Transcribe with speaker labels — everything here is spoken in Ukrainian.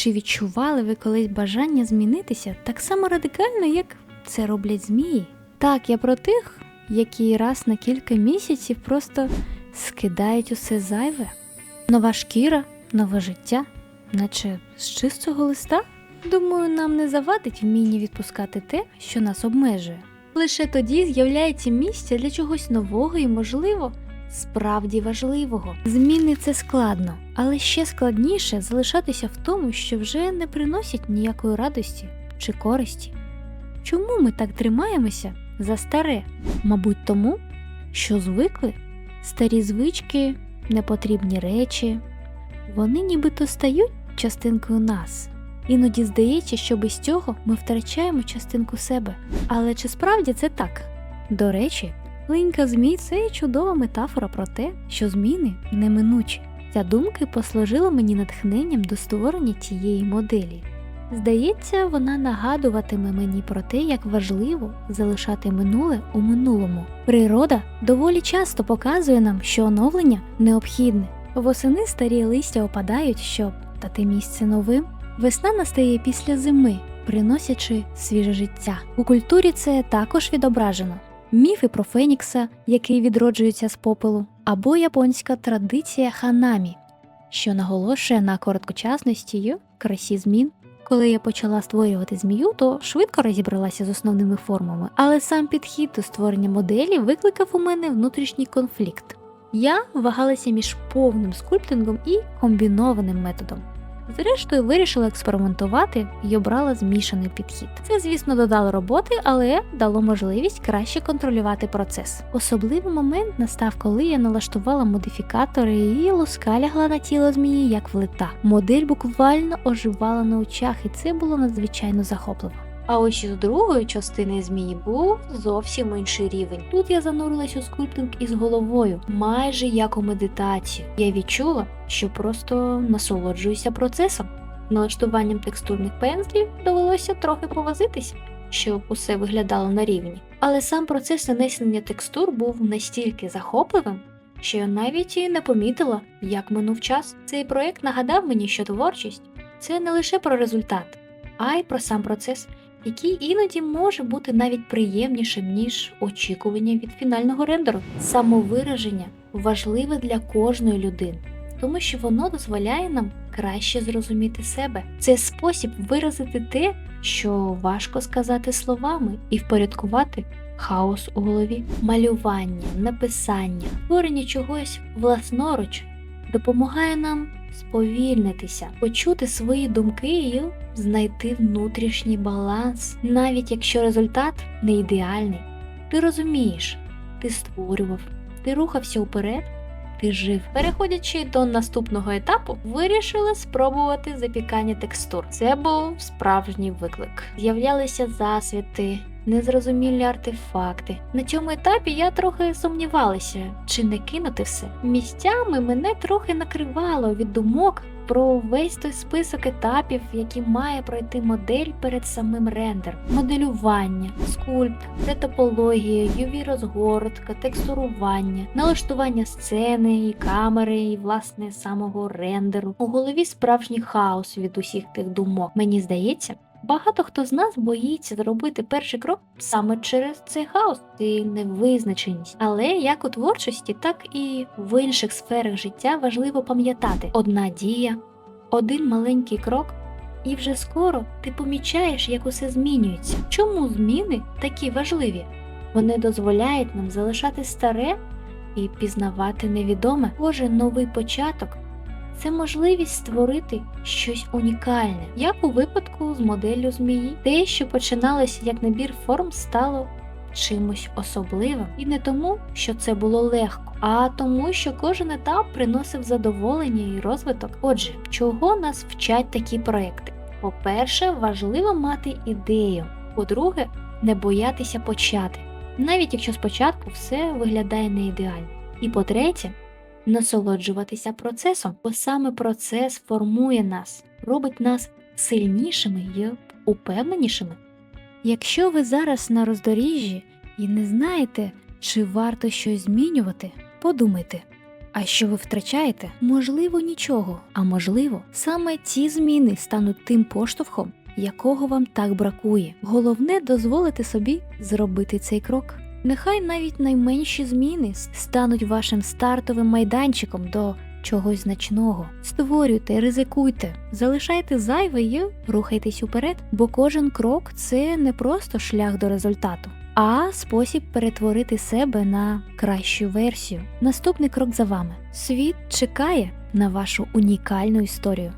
Speaker 1: Чи відчували ви колись бажання змінитися так само радикально, як це роблять змії? Так, я про тих, які раз на кілька місяців просто скидають усе зайве. Нова шкіра, нове життя, наче з чистого листа. Думаю, нам не завадить вміння відпускати те, що нас обмежує. Лише тоді з'являється місце для чогось нового і, можливо, справді важливого. Зміни це складно, але ще складніше залишатися в тому, що вже не приносять ніякої радості чи користі. Чому ми так тримаємося за старе? Мабуть, тому, що звикли старі звички, непотрібні речі, вони нібито стають частинкою нас. Іноді здається, що без цього ми втрачаємо частинку себе. Але чи справді це так? До речі, линька змій це чудова метафора про те, що зміни неминучі. Ця думка послужила мені натхненням до створення цієї моделі. Здається, вона нагадуватиме мені про те, як важливо залишати минуле у минулому. Природа доволі часто показує нам, що оновлення необхідне. Восени старі листя опадають, щоб дати місце новим. Весна настає після зими, приносячи свіже життя. У культурі це також відображено. Міфи про Фенікса, який відроджується з попелу, або японська традиція ханамі, що наголошує на короткочасності й красі змін. Коли я почала створювати змію, то швидко розібралася з основними формами, але сам підхід до створення моделі викликав у мене внутрішній конфлікт. Я вагалася між повним скульптингом і комбінованим методом. Зрештою, вирішила експериментувати і обрала змішаний підхід. Це, звісно, додало роботи, але дало можливість краще контролювати процес. Особливий момент настав, коли я налаштувала модифікатори і луска лягла на тіло змії як влита. Модель буквально оживала на очах, і це було надзвичайно захопливо. А ось із другої частини змії був зовсім інший рівень. Тут я занурилась у скульптинг із головою, майже як у медитацію. Я відчула, що просто насолоджуюся процесом. Налаштуванням текстурних пензлів довелося трохи повозитися, щоб усе виглядало на рівні. Але сам процес нанесення текстур був настільки захопливим, що я навіть і не помітила, як минув час. Цей проект нагадав мені, що творчість це не лише про результат, а й про сам процес який іноді може бути навіть приємнішим, ніж очікування від фінального рендеру. Самовираження важливе для кожної людини, тому що воно дозволяє нам краще зрозуміти себе. Це спосіб виразити те, що важко сказати словами, і впорядкувати хаос у голові. Малювання, написання, створення чогось власноруч допомагає нам сповільнитися, почути свої думки і знайти внутрішній баланс, навіть якщо результат не ідеальний. Ти розумієш, ти створював, ти рухався вперед, ти жив. Переходячи до наступного етапу, вирішили спробувати запікання текстур. Це був справжній виклик. З'являлися засвіти. Незрозумілі артефакти. На цьому етапі я трохи сумнівалася, чи не кинути все. Місцями мене трохи накривало від думок про весь той список етапів, які має пройти модель перед самим рендером. Моделювання, скульпт, ретопологія, UV розгородка, текстурування, налаштування сцени і камери, і власне самого рендеру. У голові справжній хаос від усіх тих думок. Мені здається. Багато хто з нас боїться зробити перший крок саме через цей хаос і невизначеність. Але як у творчості, так і в інших сферах життя важливо пам'ятати одна дія, один маленький крок, і вже скоро ти помічаєш, як усе змінюється. Чому зміни такі важливі? Вони дозволяють нам залишати старе і пізнавати невідоме. Кожен новий початок це можливість створити щось унікальне, як у випадку з моделлю змії. Те, що починалося як набір форм, стало чимось особливим. І не тому, що це було легко, а тому, що кожен етап приносив задоволення і розвиток. Отже, чого нас вчать такі проекти? По-перше, важливо мати ідею. По-друге, не боятися почати, навіть якщо спочатку все виглядає не ідеально. І по-третє, насолоджуватися процесом, бо саме процес формує нас, робить нас сильнішими і упевненішими. Якщо ви зараз на роздоріжжі і не знаєте, чи варто щось змінювати, подумайте, А що ви втрачаєте? Можливо, нічого. А можливо, саме ці зміни стануть тим поштовхом, якого вам так бракує. Головне дозволити собі зробити цей крок. Нехай навіть найменші зміни стануть вашим стартовим майданчиком до чогось значного. Створюйте, ризикуйте, залишайте зайве і рухайтесь уперед, бо кожен крок це не просто шлях до результату, а спосіб перетворити себе на кращу версію. Наступний крок за вами. Світ чекає на вашу унікальну історію.